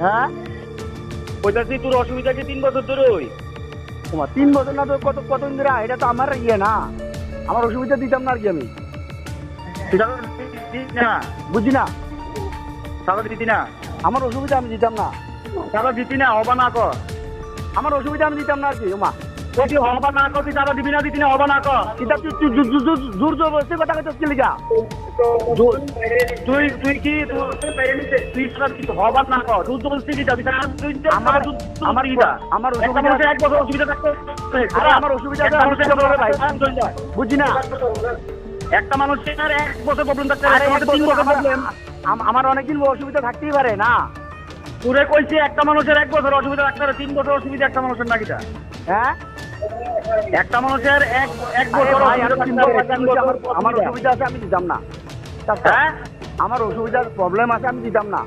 হ্যাঁ কইতাছি তোর অসুবিধা কি তিন বছর ধরে ওই তোমার তিন বছর না তো কত কত ইন্দিরা এটা তো আমার ইয়ে না আমার অসুবিধা দিতাম না আর কি আমি বুঝি না চাঁদা দিতি না আমার অসুবিধা আমি দিতাম না চাঁদা দিতি না হবা না কর আমার অসুবিধা আমি দিতাম না আর কি ওমা তুই হবা না কর তুই দিবি না দিতি না হবা না কর জোর জোর কথা কইছিস কি লিগা তুই তুই কি তুই- তুই চাঁদা না কর। তুই তো কি যাবি চাঁদা তুই তো আমার- একটা অসুবিধা- মানুষের এক বছর অসুবিধা থাকতো আমার অসুবিধা আছে, একটা আমি মানুষের তো বলব ভাই। চলে যায়। বুঝি না। একটা মানুষের এক বছর প্রবলেম থাকতে পারে, তিন বছর বছর আমার- অনেকদিন অসুবিধা থাকতেই পারে না? তোরে কইছি একটা মানুষের এক বছর অসুবিধা থাকতে পারে। তিন বছর অসুবিধা একটা মানুষের নাকিটা হ্যাঁ? একটা মানুষের এক এক বছর আমার অসুবিধা। আছে আমি দিতাম না। হ্যাঁ? আমার অসুবিধার প্রবলেম আছে আমি দিতাম না।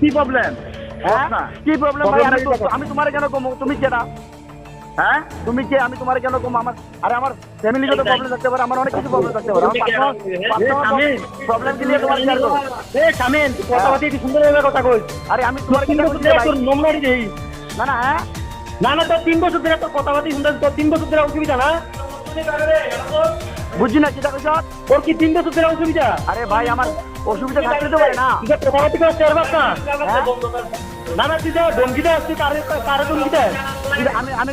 কি প্রবলেম হ্যাঁ? কি প্রবলেম ভাই? আমি তোমার কেন কম? তুমি কে না? হ্যাঁ? তুমি কে? আমি তোমার কেন কম? আমার আরে আমার ফ্যামিলিগত প্রবলেম থাকতে পারে আমার অনেক কিছু প্রবলেম থাকতে পারে। প্রবলেম কি নিয়ে তোমার শেয়ার করো। এ কামিন কথাবার্তা কি সুন্দর কথা কইস? আরে আমি তোমার কেন তোর দেই না না হ্যাঁ? না না তোর তিন বছর ধরে তোর কথাবার্তা শুনতে তোর তিন বছর ধরে অসুবিধা না? বুঝছি না কিটা কইছ? ওর কি তিনটে বছর অসুবিধা? আরে ভাই আমার অসুবিধা থাকতে তো পারে না। না হ্যাঁ? না না তুই আসছিস ধমকিতে আমি আমি